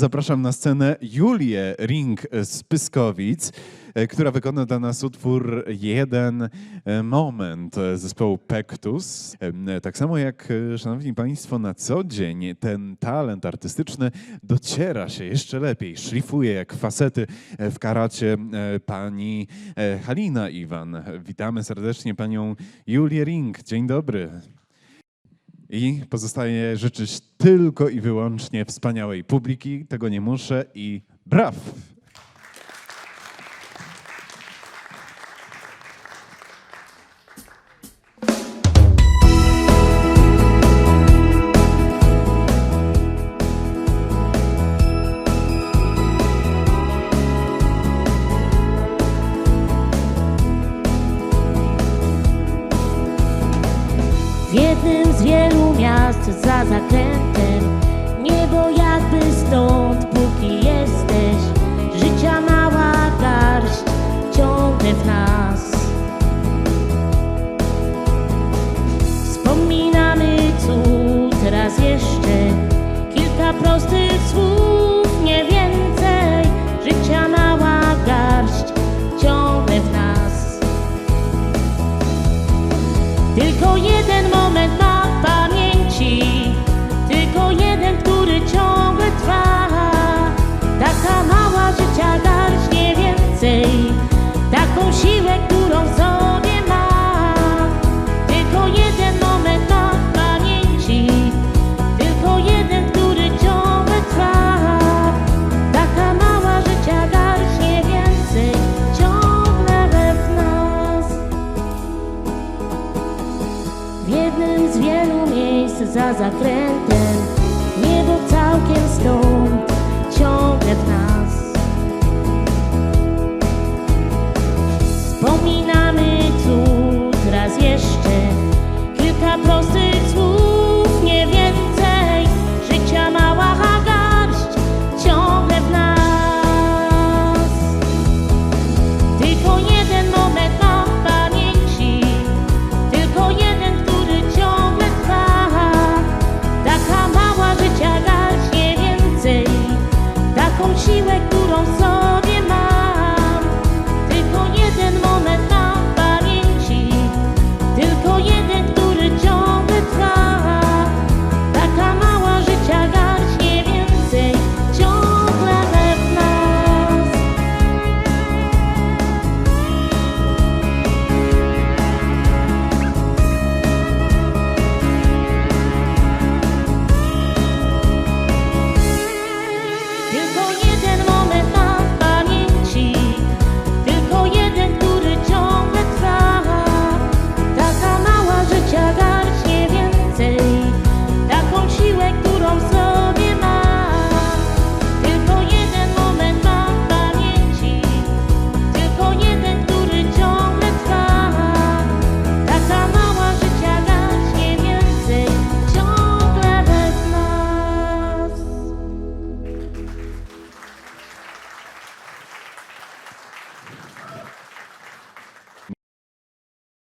Zapraszam na scenę Julię Ring z Pyskowic, e, która wykona dla nas utwór Jeden e, Moment e, zespołu Pektus. Em, Tak samo jak, e, szanowni państwo, na co dzień ten talent artystyczny dociera się jeszcze lepiej, szlifuje jak facety w karacie e, pani e, Halina Iwan. Witamy serdecznie panią Julię Ring. Dzień dobry. I pozostaje życzyć tylko i wyłącznie wspaniałej publiki. Tego nie muszę i braw! Jednym z wielu miast za zakrętem. Niebo jakby stąd, póki jesteś. Życia mała garść, ciągle w nas. Wspominamy cud raz jeszcze. Kilka prostych słów, nie więcej. Życia mała garść, ciągle w nas. Tylko jeden moment za zakrętem. Niebo całkiem stąd ciągle w nas. she was